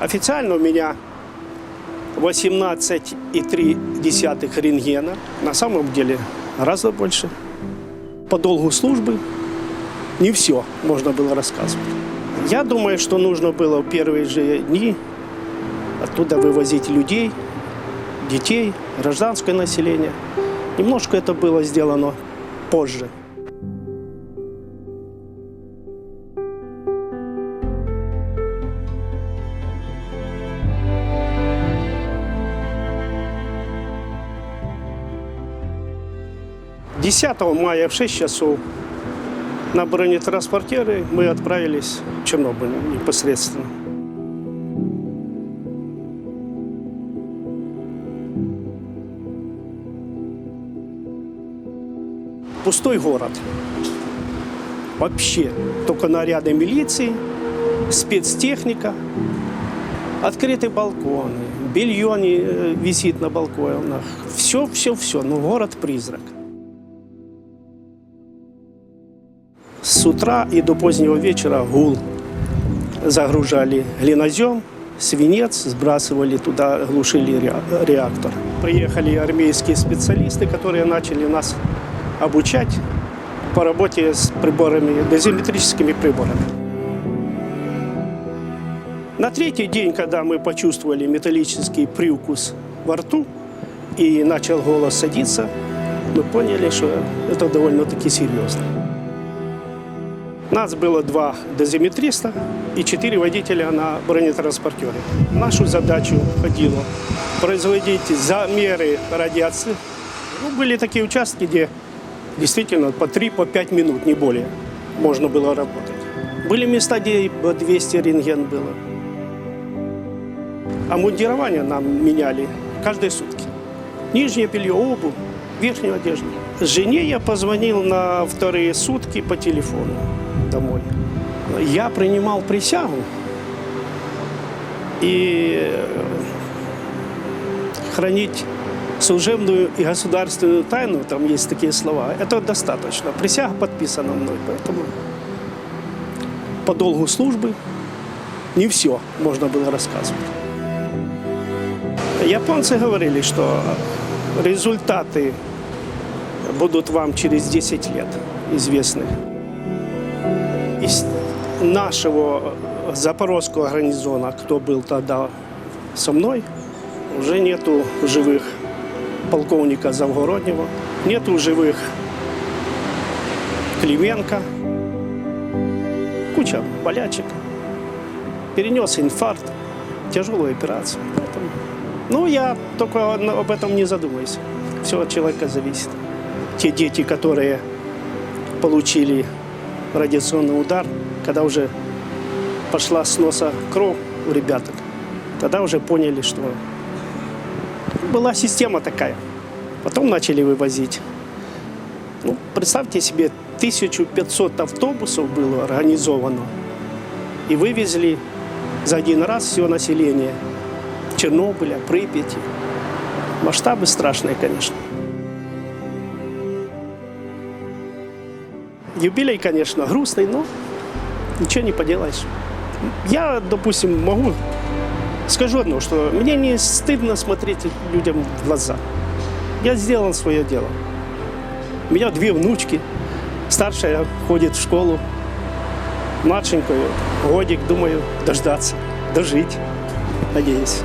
Официально у меня 18,3 рентгена. На самом деле гораздо больше. По долгу службы не все можно было рассказывать. Я думаю, что нужно было в первые же дни оттуда вывозить людей, детей, гражданское население. Немножко это было сделано позже. Десятого мая в 6 часов на бронетранспортеры мы отправились в Чернобыль непосредственно. Пустой город. Вообще. Только наряды милиции, спецтехника, открытые балконы, белье э, висит на балконах. Все, все, все. Ну, город-призрак. С утра и до позднего вечера гул. Загружали глинозем, свинец, сбрасывали туда, глушили ре- реактор. Приехали армейские специалисты, которые начали нас обучать по работе с приборами, дозиметрическими приборами. На третий день, когда мы почувствовали металлический привкус во рту и начал голос садиться, мы поняли, что это довольно-таки серьезно. Нас было два дозиметриста и четыре водителя на бронетранспортере. Нашу задачу входило производить замеры радиации. Ну, были такие участки, где действительно по 3-5 минут, не более, можно было работать. Были места, где по 200 рентген было. А мундирование нам меняли каждые сутки. Нижнее белье, обувь, верхнюю одежду. Жене я позвонил на вторые сутки по телефону домой. Я принимал присягу и хранить служебную и государственную тайну, там есть такие слова, это достаточно. Присяга подписана мной, поэтому по долгу службы не все можно было рассказывать. Японцы говорили, что результаты будут вам через 10 лет известны. Из нашего запорожского гарнизона, кто был тогда со мной, уже нету живых полковника Завгороднего, нету живых Клименко, куча болячек. Перенес инфаркт, тяжелую операцию. Поэтому, ну, я только об этом не задумываюсь. Все от человека зависит. Те дети, которые получили радиационный удар, когда уже пошла с носа кровь у ребяток, тогда уже поняли, что была система такая. Потом начали вывозить. Ну, представьте себе, 1500 автобусов было организовано. И вывезли за один раз все население Чернобыля, Припяти. Масштабы страшные, конечно. Юбилей, конечно, грустный, но ничего не поделаешь. Я, допустим, могу скажу одно, что мне не стыдно смотреть людям в глаза. Я сделал свое дело. У меня две внучки. Старшая ходит в школу. Младшенькую годик, думаю, дождаться, дожить, надеюсь.